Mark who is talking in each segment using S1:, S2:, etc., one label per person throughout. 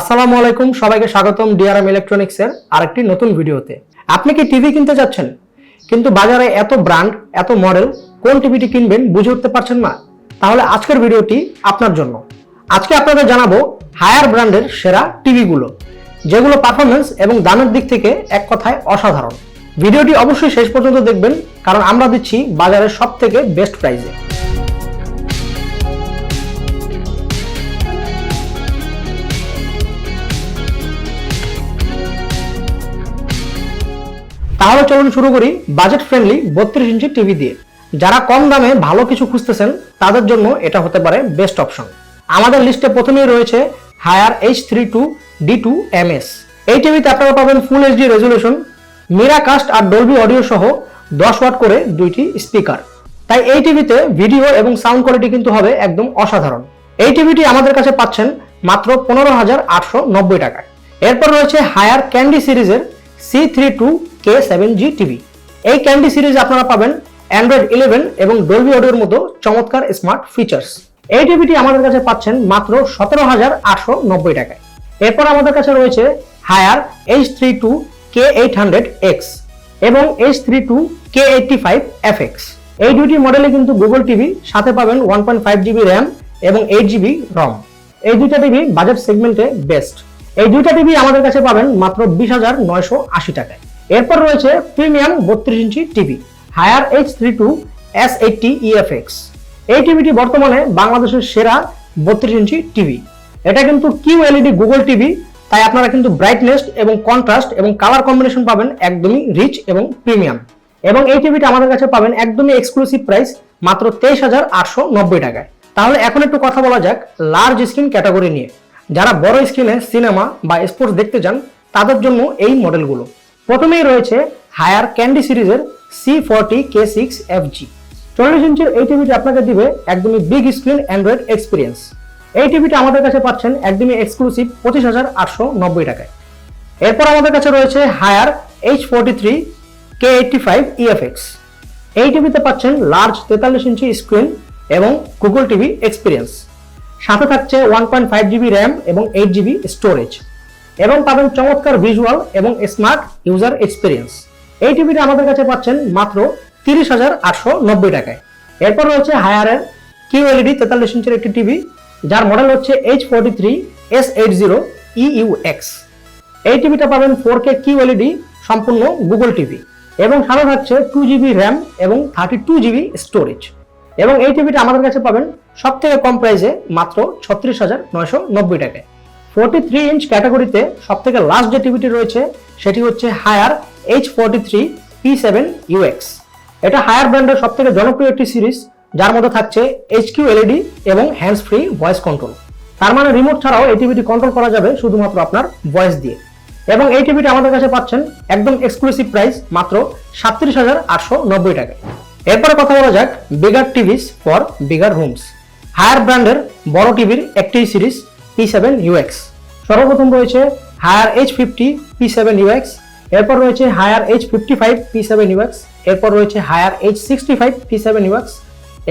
S1: আসসালামু আলাইকুম, সবাইকে স্বাগতম ডিআরএম ইলেকট্রনিক্সের আরেকটি নতুন ভিডিওতে। আপনি কি টিভি কিনতে যাচ্ছেন? কিন্তু বাজারে এত ব্র্যান্ড, এত মডেল, কোন টিভিটি কিনবেন বুঝে উঠতে পারছেন না? তাহলে আজকের ভিডিওটি আপনার জন্য। আজকে আপনাদের জানাব হায়ার ব্র্যান্ডের সেরা টিভিগুলো, যেগুলো পারফরমেন্স এবং দামের দিক থেকে এক কথায় অসাধারণ। ভিডিওটি অবশ্যই শেষ পর্যন্ত দেখবেন, কারণ আমরা দিচ্ছি বাজারের সব থেকে বেস্ট প্রাইসে তাহলে চলুন শুরু করি বাজেট ফ্রেন্ডলি বত্রিশ ইঞ্চি টিভি দিয়ে। যারা কম দামে ভালো কিছু খুঁজতেছেন, তাদের জন্য এটা হতে পারে বেস্ট অপশন আমাদের লিস্টে প্রথমেই রয়েছে Haier H three two D two M S এই টিভিতে আপনারা পাবেন full HD resolution Miracast আর ডলবি অডিও সহ দশ ওয়াট করে দুইটি স্পিকার তাই এই টিভিতে ভিডিও এবং সাউন্ড কোয়ালিটি কিন্তু হবে একদম অসাধারণ। এই টিভিটি আমাদের কাছে পাচ্ছেন মাত্র পনেরো হাজার আটশো নব্বই টাকায়। এরপর রয়েছে হায়ার ক্যান্ডি সিরিজের C three two K seven G TV এই ক্যান্ডি সিরিজ আপনারা পাবেন অ্যান্ড্রয়েড ইলেভেন এবং ডলবি অডিওর মতো চমৎকার স্মার্ট ফিচার্স এই টিভিটি আমাদের কাছে পাচ্ছেন মাত্র সতেরো হাজার আটশো নব্বই টাকায়। এরপর আমাদের কাছে রয়েছে Haier H three two K eight hundred X এবং H three two K eighty five F X এই দুইটি মডেলে কিন্তু গুগল টিভি সাথে পাবেন one point five GB RAM এবং এইট জিবি রম এই দুইটা টিভি বাজেট সেগমেন্টে বেস্ট এই দুইটা টিভি আমাদের কাছে পাবেন মাত্র বিশ হাজার নয়শো আশি টাকায়। এরপর রয়েছে প্রিমিয়াম বত্রিশ ইঞ্চি TV Haier H three two S eighty EFX এই টিভিটি বর্তমানে বাংলাদেশের সেরা বত্রিশ ইঞ্চি টিভি এটা কিন্তু কিউ এলইডি গুগল টিভি তাই আপনারা কিন্তু ব্রাইটনেস এবং কন্ট্রাস্ট এবং কালার কম্বিনেশন পাবেন একদমই রিচ এবং প্রিমিয়াম এবং এই টিভিটা আমাদের কাছে পাবেন একদমই এক্সক্লুসিভ প্রাইস মাত্র তেইশ হাজার আটশো নব্বই টাকায়। তাহলে এখন একটু কথা বলা যাক লার্জ স্ক্রিন ক্যাটাগরি নিয়ে। যারা বড় স্ক্রিনে সিনেমা বা স্পোর্টস দেখতে চান, তাদের জন্য এই মডেলগুলো প্রথমেই রয়েছে হায়ার ক্যান্ডি সিরিজের C forty K six F G চল্লিশ ইঞ্চির এই টিভিটি আপনাকে দিবে একদমই বিগ স্ক্রিন অ্যান্ড্রয়েড এক্সপিরিয়েন্স এই টিভিটা আমাদের কাছে পাচ্ছেন একদমই এক্সক্লুসিভ পঁচিশ হাজার আটশো নব্বই টাকায়। এরপর আমাদের কাছে রয়েছে Haier H forty three K eighty five EFX এই টিভিতে পাচ্ছেন লার্জ তেতাল্লিশ ইঞ্চি স্ক্রিন এবং গুগল টিভি এক্সপিরিয়েন্স সাথে থাকছে one point five GB RAM এবং এইট জিবি স্টোরেজ এবং পাবেন চমৎকার ভিজুয়াল এবং স্মার্ট ইউজার এক্সপিরিয়েন্স এই টিভিটা আমাদের কাছে পাচ্ছেন মাত্র তিরিশ হাজার আটশো নব্বই টাকায়। এরপর রয়েছে হায়ারের কিউ এলইডি তেতাল্লিশ ইঞ্চের একটি টিভি যার মডেল হচ্ছে H forty three S eight zero U X এই টিভিটা পাবেন ফোর কে কিউ এলইডি সম্পূর্ণ গুগল টিভি এবং সাথে থাকছে টু জিবি র্যাম এবং থার্টি টু জিবি স্টোরেজ এবং এই টিভিটা আমাদের কাছে পাবেন সব থেকে কম প্রাইসে মাত্র ছত্রিশ হাজার নয়শো নব্বই টাকায়। ফোর্টি থ্রি ইঞ্চ ক্যাটাগরিতে সব থেকে লাস্ট যে টিভিটি রয়েছে, সেটি হচ্ছে Haier H forty three P seven UX এটা হায়ার ব্র্যান্ডের সব থেকে জনপ্রিয় একটি সিরিজ যার মধ্যে থাকছে এইচ কিউ এলইডি এবং হ্যান্ডস ফ্রি ভয়েস কন্ট্রোল তার মানে রিমোট ছাড়াও এই টিভিটি কন্ট্রোল করা যাবে শুধুমাত্র আপনার ভয়েস দিয়ে। এবং এই টিভিটি আমাদের কাছে পাচ্ছেন একদম এক্সক্লুসিভ প্রাইস মাত্র সাতত্রিশ হাজার আটশো নব্বই টাকায়। এরপরে কথা বলা যাক bigger TVs for bigger rooms Haier ব্র্যান্ডের বড় টিভির একটি সিরিজ পি সেভেন ইউএক্স সর্বপ্রথম রয়েছে Haier H fifty P seven UX এরপর রয়েছে Haier H fifty five P seven UX এরপর রয়েছে Haier H sixty five P seven UX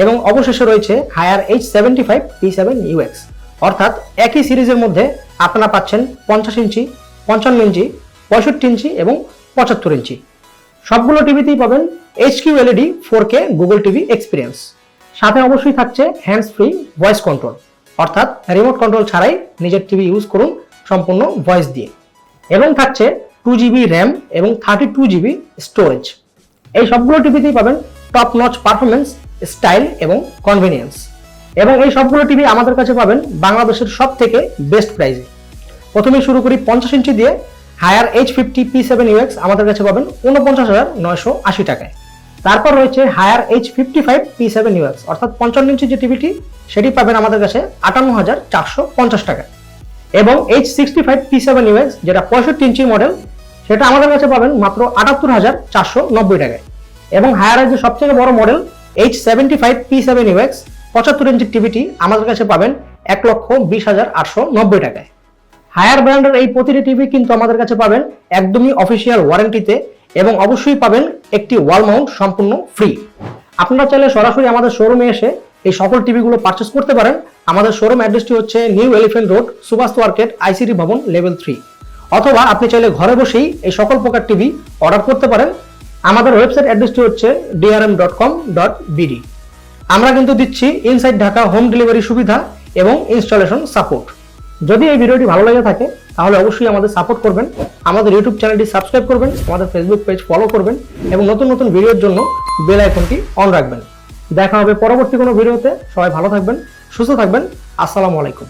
S1: এবং অবশেষে রয়েছে Haier H seventy five P seven UX অর্থাৎ একই সিরিজের মধ্যে আপনারা পাচ্ছেন পঞ্চাশ ইঞ্চি, পঞ্চান্ন ইঞ্চি, পঁয়ষট্টি ইঞ্চি এবং পঁচাত্তর ইঞ্চি। সবগুলো টিভিতেই পাবেন H Q LED four K Google TV experience সাথে অবশ্যই থাকছে হ্যান্ডস ফ্রি ভয়েস কন্ট্রোল অর্থাৎ রিমোট কন্ট্রোল ছাড়াই নিজের টিভি ইউজ করুন সম্পূর্ণ ভয়েস দিয়ে। এবং থাকছে টু জিবি র্যাম এবং থার্টি টু জিবি স্টোরেজ এই সবগুলো টিভিতেই পাবেন টপ নচ পারফরমেন্স স্টাইল এবং কনভিনিয়েন্স এবং এই সবগুলো টিভি আমাদের কাছে পাবেন বাংলাদেশের সব থেকে বেস্ট প্রাইসে প্রথমে শুরু করি পঞ্চাশ ইঞ্চি দিয়ে। Haier H fifty P seven UX আমাদের কাছে পাবেন উনপঞ্চাশ হাজার নয়শো আশি টাকায়। তারপর রয়েছে Haier H fifty five P seven UX অর্থাৎ পঞ্চান্ন ইঞ্চি যে টিভিটি সেটি পাবেন আমাদের কাছে আটান্ন হাজার চারশো পঞ্চাশ টাকায় এবং H sixty five P seven UX যেটা পঁয়ষট্টি ইঞ্চি মডেল সেটা আমাদের কাছে পাবেন মাত্র আটাত্তর হাজার চারশো নব্বই টাকায়। এবং হায়ারের যে সবথেকে বড় model H seventy five P seven UX পঁচাত্তর ইঞ্চির টিভিটি আমাদের কাছে পাবেন এক লক্ষ বিশ হাজার আটশো নব্বই টাকায়। হায়ার ব্র্যান্ডের এই প্রতিটি টিভি কিন্তু আমাদের কাছে পাবেন একদমই অফিসিয়াল ওয়ারেন্টিতে এবং অবশ্যই পাবেন একটি ওয়াল মাউন্ট সম্পূর্ণ ফ্রি আপনারা চাইলে সরাসরি আমাদের শোরুমে এসে এই সকল টিভিগুলো পারচেস করতে পারেন। আমাদের শোরুম অ্যাড্রেসটি হচ্ছে New Elephant Road Subhash market ICD ভবন লেভেল থ্রি অথবা আপনি চাইলে ঘরে বসেই এই সকল প্রকার টিভি অর্ডার করতে পারেন। আমাদের ওয়েবসাইট অ্যাড্রেসটি হচ্ছে DRM dot com dot BD আমরা কিন্তু দিচ্ছি ইনসাইড ঢাকা হোম ডেলিভারি সুবিধা এবং ইনস্টলেশন সাপোর্ট যদি এই ভিডিওটি ভালো লেগে থাকে, তাহলে অবশ্যই আমাদের সাপোর্ট করবেন। আমাদের ইউটিউব চ্যানেলটি সাবস্ক্রাইব করবেন, আমাদের ফেসবুক পেজ ফলো করবেন এবং নতুন নতুন ভিডিওর জন্য বেল আইকনটি অন রাখবেন। দেখা হবে পরবর্তী কোনো ভিডিওতে সবাই ভালো থাকবেন, সুস্থ থাকবেন। আসসালামু আলাইকুম।